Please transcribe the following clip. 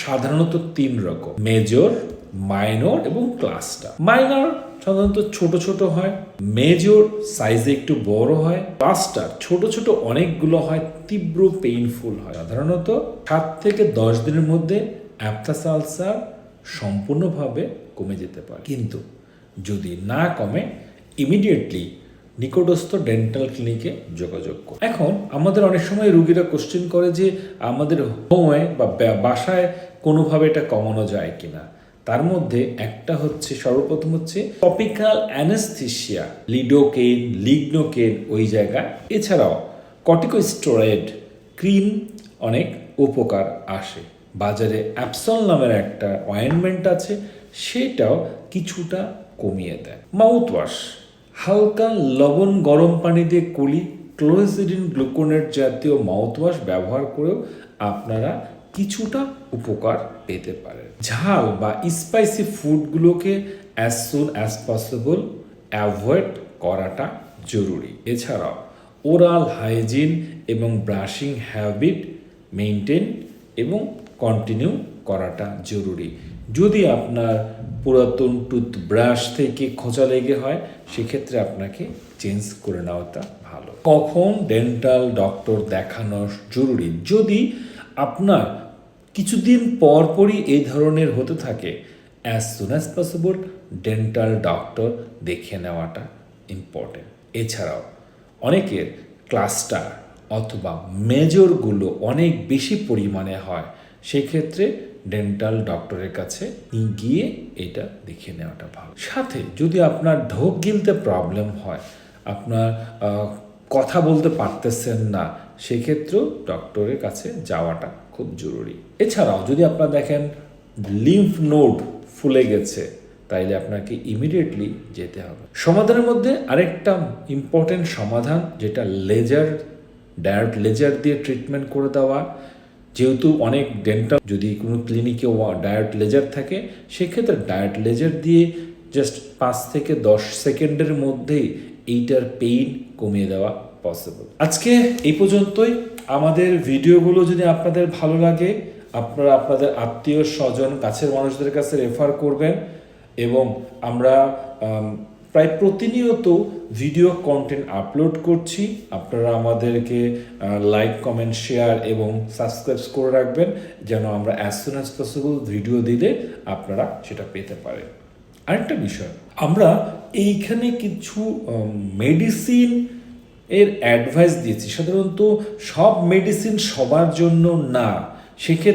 সাধারণত তিন রকম। মেজর, মাইনর এবং ক্লাস্টার। মাইনর সাধারণত ছোট ছোট হয়, মেজর সাইজে একটু বড় হয়, ক্লাস্টার ছোট ছোট অনেকগুলো হয়, তীব্র পেইনফুল হয়। সাধারণত সাত থেকে দশ দিনের মধ্যে অ্যাপথাস আলসার সম্পূর্ণভাবে কমে যেতে পারে। কিন্তু যদি না কমে ইমিডিয়েটলি নিকটস্থ ডেন্টাল ক্লিনিকে যোগাযোগ করুন। এখন, আমাদের অনেক সময় রুগীরা কোশ্চেন করে যে, আমাদের হোমে বা বাসায় কোনোভাবে এটা কমানো যায় কিনা। তার মধ্যে একটা হচ্ছে, সর্বপ্রথম হচ্ছে টপিক্যাল অ্যানেস্থিসিয়া লিডোকেন লিগনোকেন ওই জায়গায়। এছাড়াও কর্টিকোস্টেরয়েড ক্রিম অনেক উপকার আসে। বাজারে অ্যাপসল নামের একটা অয়েনমেন্ট আছে, সেটাও কিছুটা কমিয়ে দেয়। মাউথ ওয়াশ হালকা লবণ গরম পানি দিয়ে কুলি ক্লোরিসিডিন গ্লুকোনেট জাতীয় মাউথওয়াশ ব্যবহার করেও আপনারা কিছুটা উপকার পেতে পারেন। ঝাল বা spicy ফুডগুলোকে as soon as possible avoid করাটা জরুরি। এছাড়াও ওরাল হাইজিন এবং ব্রাশিং হ্যাবিট মেনটেন এবং কন্টিনিউ করাটা জরুরি। যদি আপনার পুরাতন টুথব্রাশ থেকে খোঁচা লেগে হয়, সেক্ষেত্রে আপনাকে চেঞ্জ করে নেওয়াটা ভালো। কখন ডেন্টাল ডক্টর দেখানো জরুরি? যদি আপনার কিছুদিন পর পরই এই ধরনের হতে থাকে as soon as possible dental doctor দেখে নেওয়াটা ইম্পর্টেন্ট এছাড়াও অনেকের ক্লাস্টার অথবা মেজরগুলো অনেক বেশি পরিমাণে হয় সেক্ষেত্রে ডেন্টাল ডক্টরের কাছে গিয়ে এটা দেখে নেওয়াটা ভালো। সাথে যদি আপনার ঢোক গিলতে প্রবলেম হয়, আপনার কথা বলতে পারতেছেন না, সেক্ষেত্রেও ডক্টরের কাছে যাওয়াটা খুব জরুরি। এছাড়াও যদি আপনার দেখেন লিম্ফ নোড ফুলে গেছে, তাইলে আপনাকে ইমিডিয়েটলি যেতে হবে। সমাধানের মধ্যে আরেকটা ইম্পর্টেন্ট সমাধান, যেটা লেজার ডায়ারেক্ট লেজার দিয়ে ট্রিটমেন্ট করে দেওয়া যেহেতু অনেক ডেন্টাল যদি কোনো ক্লিনিকে ডায়েট লেজার থাকে সেক্ষেত্রে ডায়েট লেজার দিয়ে জাস্ট পাঁচ থেকে দশ সেকেন্ডের মধ্যেই এইটার পেইন কমিয়ে দেওয়া পসিবল আজকে এই পর্যন্তই। আমাদের ভিডিওগুলো যদি আপনাদের ভালো লাগে আপনারা আপনাদের আত্মীয় স্বজন কাছের মানুষদের কাছে রেফার করবেন এবং আমরা আম, প্রায় প্রতিনিয়ত ভিডিও কন্টেন্ট আপলোড করছি। আপনারা আমাদেরকে লাইক কমেন্ট শেয়ার এবং সাবস্ক্রাইব করে রাখবেন যেন আমরা as soon as possible video দিলে আপনারা সেটা পেতে পারেন। আরেকটা বিষয়, আমরা এইখানে কিছু মেডিসিন এর অ্যাডভাইস দিয়েছি। সাধারণত সব মেডিসিন সবার জন্য না। সেক্ষেত্রে